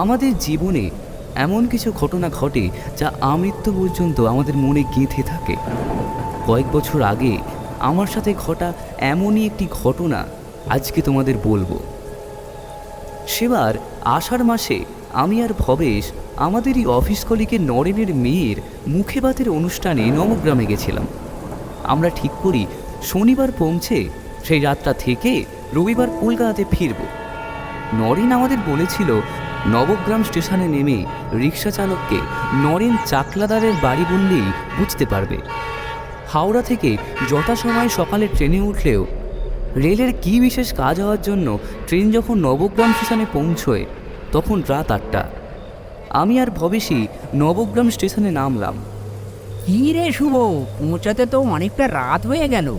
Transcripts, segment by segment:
আমাদের জীবনে এমন কিছু ঘটনা ঘটে যা আমৃত্যু পর্যন্ত আমাদের মনে গেঁথে থাকে। কয়েক বছর আগে আমার সাথে ঘটা এমনই একটি ঘটনা আজকে তোমাদের বলব। সেবার আষাঢ় মাসে আমি আর ভবেশ আমাদেরই অফিস কলিগের নরেনের মেয়ের মুখে ভাতের অনুষ্ঠানে নবগ্রামে গেছিলাম। আমরা ঠিক করি শনিবার পৌঁছে সেই রাতটা থেকে রবিবার কলকাতাতে ফিরব। নরেন আমাদের বলেছিল নবগ্রাম স্টেশনে নেমে রিক্সা চালককে নরেন চাকলাদারের বাড়ি বললেই বুঝতে পারবে। হাওড়া থেকে যথাসময়ে সকালে ট্রেনে উঠলেও রেলের কী বিশেষ কাজ হওয়ার জন্য ট্রেন যখন নবগ্রাম স্টেশনে পৌঁছয় তখন রাত আটটা। আমি আর ভবেশই নবগ্রাম স্টেশনে নামলাম। কি রে শুভ পৌঁছাতে তো অনেকটা রাত হয়ে গেল।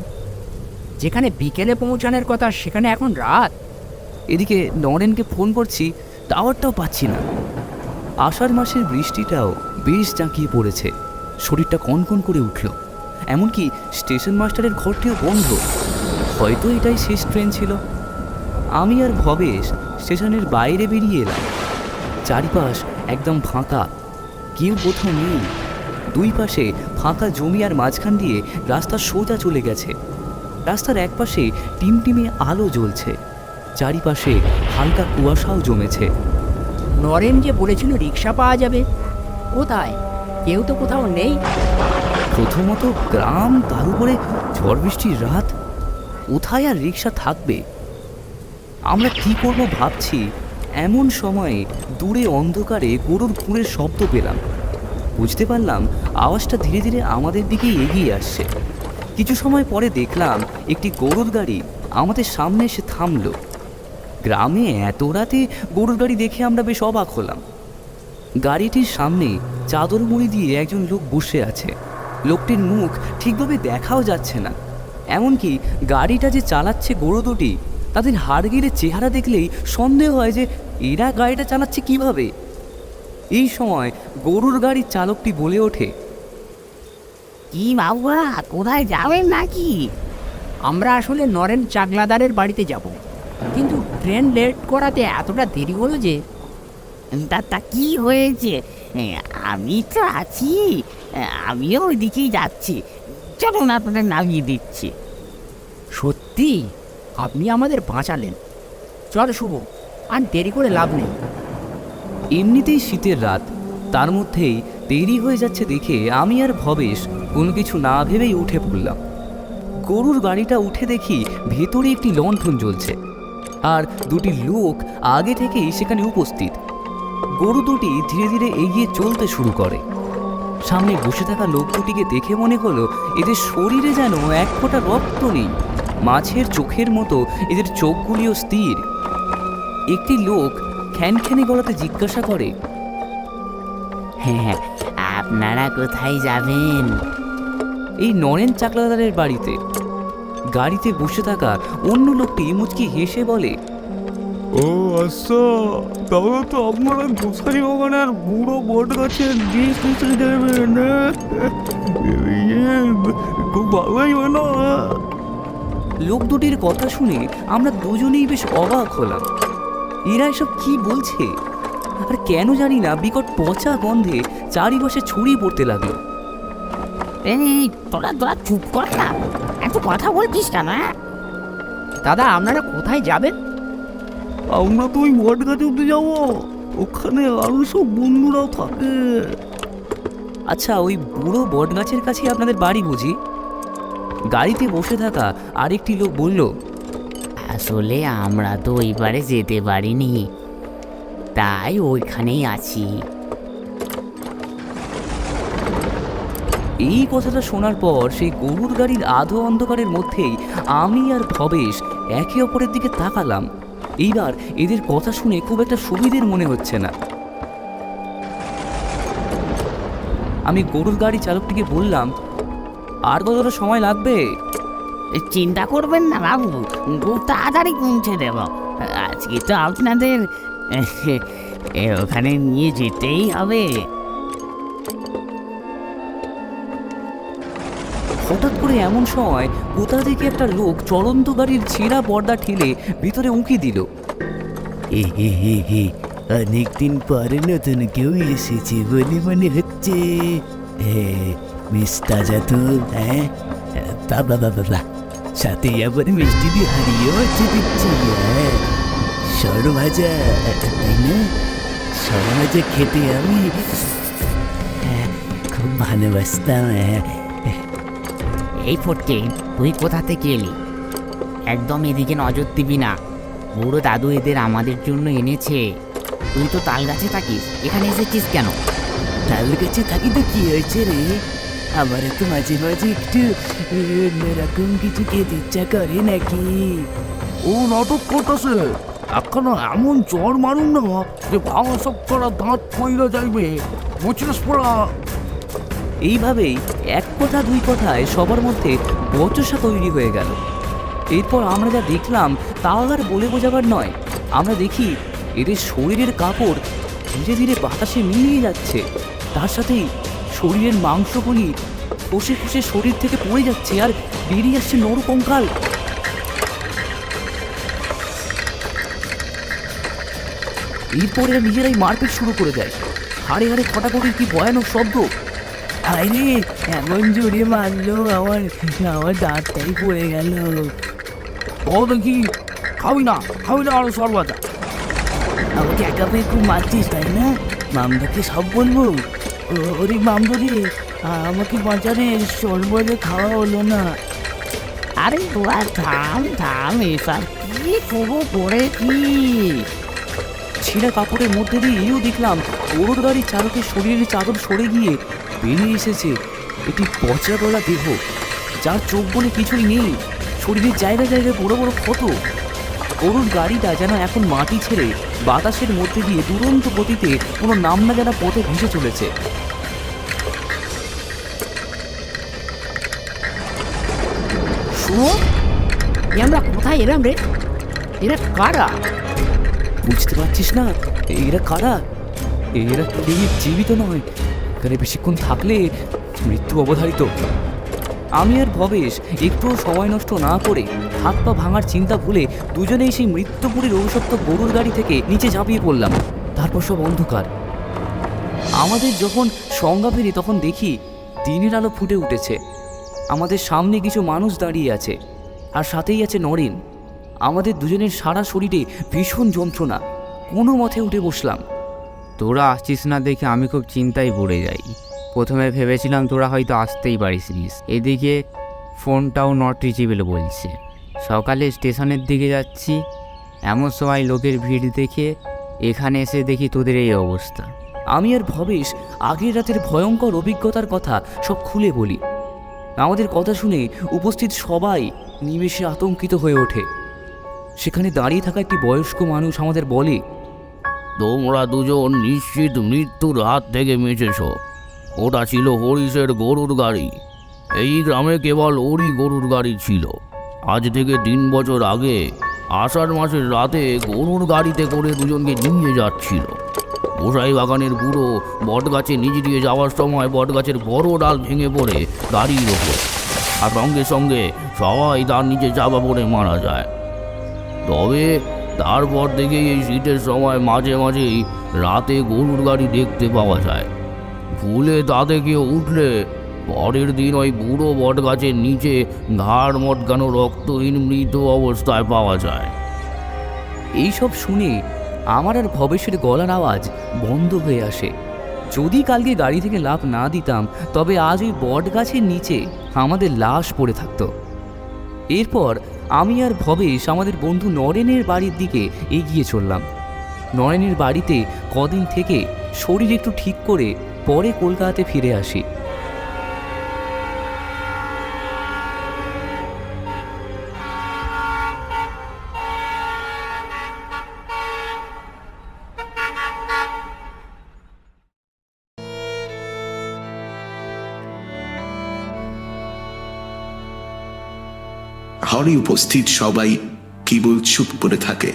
যেখানে বিকেলে পৌঁছানোর কথা সেখানে এখন রাত। এদিকে নরেনকে ফোন করছি টাওয়ারটাও পাচ্ছি না। আষাঢ় মাসের বৃষ্টিটাও বেশ জাঁকিয়ে পড়েছে। শরীরটা কনকন করে উঠল। এমনকি স্টেশন মাস্টারের ঘরটিও বন্ধ। হয়তো এটাই শেষ ট্রেন ছিল। আমি আর ভবেশ স্টেশনের বাইরে বেরিয়ে এলাম। চারিপাশ একদম ফাঁকা। কেউ কোথাও নেই। দুই পাশে ফাঁকা জমি আর মাঝখান দিয়ে রাস্তা সোজা চলে গেছে। রাস্তার একপাশে টিমটিমে আলো জ্বলছে। চারিপাশে হালকা কুয়াশাও জমেছে। নরেন যে বলেছিল রিক্সা পাওয়া যাবে। কোথায়? কেউ তো কোথাও নেই। প্রথমত গ্রাম তার উপরে ঝড় বৃষ্টির রাত। কোথায় আর রিক্সা থাকবে? আমরা কি করব ভাবছি। এমন সময়ে দূরে অন্ধকারে গরুর খুঁড়ের শব্দ পেলাম। বুঝতে পারলাম আওয়াজটা ধীরে ধীরে আমাদের দিকেই এগিয়ে আসছে। কিছু সময় পরে দেখলাম একটি গরুর গাড়ি আমাদের সামনে এসে থামলো। গ্রামে এত রাতে গরুর গাড়ি দেখে আমরা বেশ অবাক হলাম। গাড়িটির সামনে চাদর মুড়ি দিয়ে একজন লোক বসে আছে। লোকটির মুখ ঠিকভাবে দেখাও যাচ্ছে না। এমনকি গাড়িটা যে চালাচ্ছে গরু দুটি তাদের হাড়গিরের চেহারা দেখলেই সন্দেহ হয় যে এরা গাড়িটা চালাচ্ছে কীভাবে। এই সময় গরুর গাড়ির চালকটি বলে ওঠে কি বাবুরা কোথায় যাবেন নাকি? আমরা আসলে নরেন চাকলাদারের বাড়িতে যাব। কিন্তু ট্রেন লেট করাতে এতটা দেরি হলো যে তা তা কি হয়েছে? আমি তো আছি। আমিও ওইদিকেই যাচ্ছি। চলুন আপনাদের নামিয়ে দিচ্ছি। সত্যি? আপনি আমাদের বাঁচালেন। চল শুভ আর দেরি করে লাভ নেই। এমনিতেই শীতের রাত। তার মধ্যেই দেরি হয়ে যাচ্ছে দেখে আমি আর ভবেশ কোনো কিছু না ভেবেই উঠে পড়লাম। গরুর গাড়িটা উঠে দেখি ভেতরে একটি লণ্ঠন জ্বলছে। আর দুটি লোক আগে থেকেই সেখানে উপস্থিত। গরু দুটি ধীরে ধীরে এগিয়ে চলতে শুরু করে। সামনে বসে থাকা লোক দুটিকে দেখে মনে হলো এদের শরীরে যেন এক ফোঁটা রক্ত নেই। মাছের চোখের মতো এদের চোখগুলিও স্থির। একটি লোক খ্যানখ্যানে গলাতে জিজ্ঞাসা করে হ্যাঁ আপনারা কোথায় যাবেন? এই নরেন চাকলাদারের বাড়িতে। গাড়িতে বসে থাকা অন্য লোকটি মুচকি হেসে বলে ও আচ্ছা তাহলে তো আপনারা গোসাই বাগানের বুড়ো বট গাছের বীজ নিতে যাবেন ইয়ে, খুব ভালোই হলো লোক দুটির কথা শুনে আমরা দুজনেই বেশ অবাক হলাম। এরা এসব কি বলছে? আর কেন জানি না বিকট পচা গন্ধে চারিপাশে ছড়িয়ে পড়তে লাগল। এই তোরা তোরা চুপ কর না। এত কথা বলছিস কেন হ্যাঁ? দাদা আপনারা কোথায় যাবেন? আমরা তো ওই বট গাছে উঠে যাব। ওখানে আরও সব বন্ধুরাও থাকে। আচ্ছা ওই বুড়ো বট গাছের কাছে আপনাদের বাড়ি বুঝি? গাড়িতে বসে থাকা আরেকটি লোক বলল আসলে আমরা তো ওইবারে যেতে পারিনি। তাই ওইখানেই আছি। এই কথাটা শোনার পর সেই গরুর গাড়ির আধো অন্ধকারের মধ্যেই আমি আর ভবেশ একে অপরের দিকে তাকালাম। এইবার এদের কথা শুনে খুব একটা সুবিধের মনে হচ্ছে না। আমি গরুর গাড়ি চালকটিকে বললাম, আর কতটা সময় লাগবে? চিন্তা করবেন না বাবু তাড়াতাড়ি পৌঁছে দেব। আজকে তো আপনাদের ওখানে নিয়ে যেতেই হবে। হঠাৎ করে এমন সময় কোথা থেকে একটা লোক চলন্ত গাড়ির ছেঁড়া পর্দা ঠেলে ভিতরে উঁকি দিল। হে হে হে হে অনেকদিন পরে নতুন কেউ এসেছে বলে মনে হচ্ছে। মিস তাজা তো হ্যাঁ বাবা বাবা বাবা সাথে আবার মিষ্টি বিহারিও আছে দেখছি হ্যাঁ? সর ভাজা তাই না? সর ভাজা খেতে আমি হ্যাঁ, খুব ভালোবাসতাম হ্যাঁ? এই ফটকে তুই কোথা থেকে এলি? একদম এদিকে নজর দিবি না। বুড়ো দাদু এদের আমাদের জন্য এনেছে। তুই তো তাল গাছে থাকিস। এখানে এসেছিস কেন? তাল গাছে থাকি তো কি হয়েছে রে? আমার তো মাঝে মাঝে একটু অন্যরকম কিছু খেতে ইচ্ছা করে নাকি? ও নাটক করতেছে। একখানা এমন জ্বর মারুন না যে ভাঙা সব করা দাঁত পইরা যাইবে। বুঝছিস পড়া? এইভাবেই এক কথা, দুই কথায় সবার মধ্যে বচসা তৈরি হয়ে গেল। এরপর আমরা যা দেখলাম তা আর বলে বোঝাবার নয়। আমরা দেখি এদের শরীরের কাপড় ধীরে ধীরে বাতাসে মিলিয়ে যাচ্ছে। তার সাথেই শরীরের মাংসগুলি খসে খসে শরীর থেকে পড়ে যাচ্ছে আর বেরিয়ে আসছে নরকঙ্কাল। এরপর এরা নিজেরাই মারপিট শুরু করে দেয়। হাড়ে হাড়ে খটাখটির কি ভয়ানক শব্দ? আরে এমন জোরে মারলো আমার আমার দাঁতটাই পড়ে গেল। ও দেখি খাবি না খাবি না আরও সর্বাজা আমাকে একা পেয়ে খুব মারছিস তাই না? মামদাকে সব বলব। ওরে মামদো রে আমাকে বাজারে সর্বদে খাওয়া হলো না। আরে তোরা থাম থাম এসব কি শুরু করেছিস ছেঁড়া কাপড়ের মধ্যে দিয়ে এও দেখলাম। ওর গাড়ির চালকের শরীরের চাদর সরে গিয়ে বেরিয়ে এসেছে। একটি পচা গলা দেহ যার চোখ বলে কিছুই নেই। শরীরের জায়গায় জায়গায় বড় বড় ক্ষত গরুর গাড়িটা যেন এখন মাটি ছেড়ে বাতাসের মধ্যে দিয়ে দুরন্ত গতিতে কোনো নাম না জানা পথে ভেসে চলেছে। আমরা কোথায় এলাম রে? এরা কারা? বুঝতে পারছিস না এরা কারা? এরা কেউ জীবিত নয়। এখানে বেশিক্ষণ থাকলে মৃত্যু অবধারিত। আমি আর ভবেশ একটুও সময় নষ্ট না করে হাত পা ভাঙার চিন্তা ভুলে দুজনেই সেই মৃত্যুপুরীর অভিশপ্ত গরুর গাড়ি থেকে নিচে ঝাঁপিয়ে পড়লাম। তারপর সব অন্ধকার। আমাদের যখন সংজ্ঞা ফেরি তখন দেখি দিনের আলো ফুটে উঠেছে। আমাদের সামনে কিছু মানুষ দাঁড়িয়ে আছে আর সাথেই আছে নরেন। আমাদের দুজনের সারা শরীরে ভীষণ যন্ত্রণা। কোনো মতে উঠে বসলাম। তোরা আসছিস না দেখে আমি খুব চিন্তায় পড়ে যাই। প্রথমে ভেবেছিলাম তোরা হয়তো আসতেই পারিসনিস এদিকে ফোনটাও নট রিচেবল বলছে। সকালে স্টেশনের দিকে যাচ্ছি। এমন সময় লোকের ভিড় দেখে এখানে এসে দেখি তোদের এই অবস্থা। আমি আর ভবেশ আগের রাতের ভয়ঙ্কর অভিজ্ঞতার কথা সব খুলে বলি। আমাদের কথা শুনে উপস্থিত সবাই নিমেষে আতঙ্কিত হয়ে ওঠে। সেখানে দাঁড়িয়ে থাকা একটি বয়স্ক মানুষ আমাদের বলে তোমরা দুজন নিশ্চিত মৃত্যুর হাত থেকে মেচেছ। ওটা ছিল হরিশের গরুর গাড়ি। এই গ্রামে কেবল ওরই গরুর গাড়ি ছিল। আজ থেকে তিন বছর আগে, আষাঢ় মাসের রাতে গরুর গাড়িতে করে দুজনকে নিয়ে যাচ্ছিল। গোসাই বাগানের বুড়ো বটগাছে নিচ দিয়ে যাওয়ার সময় বটগাছের বড় ডাল ভেঙে পড়ে গাড়ির ওপর। আর সঙ্গে সঙ্গে সবাই তার নিচে চাপা পড়ে মারা যায়। তবে তারপর থেকেই এই শীতের সময় মাঝে মাঝেই রাতে গরুর গাড়ি দেখতে পাওয়া যায়। ভুলে তাতে কেউ উঠলে পরের দিন ওই বুড়ো বট গাছের নিচে ঘাড় মটকানো রক্তহীন মৃত অবস্থায় পাওয়া যায়। এইসব শুনে আমার আর ভবেশের গলার আওয়াজ বন্ধ হয়ে আসে। যদি কালকে গাড়ি থেকে লাভ না দিতাম, তবে আজ ওই বট গাছের নিচে আমাদের লাশ পড়ে থাকতো। এরপর আমি আর ভবেশ আমাদের বন্ধু নরেনের বাড়ির দিকে এগিয়ে চললাম। নরেনের বাড়িতে কদিন থেকে শরীর একটু ঠিক করে পরে কলকাতাতে ফিরে আসি। হলে উপস্থিত সবাই কেবল চুপ করে থাকে।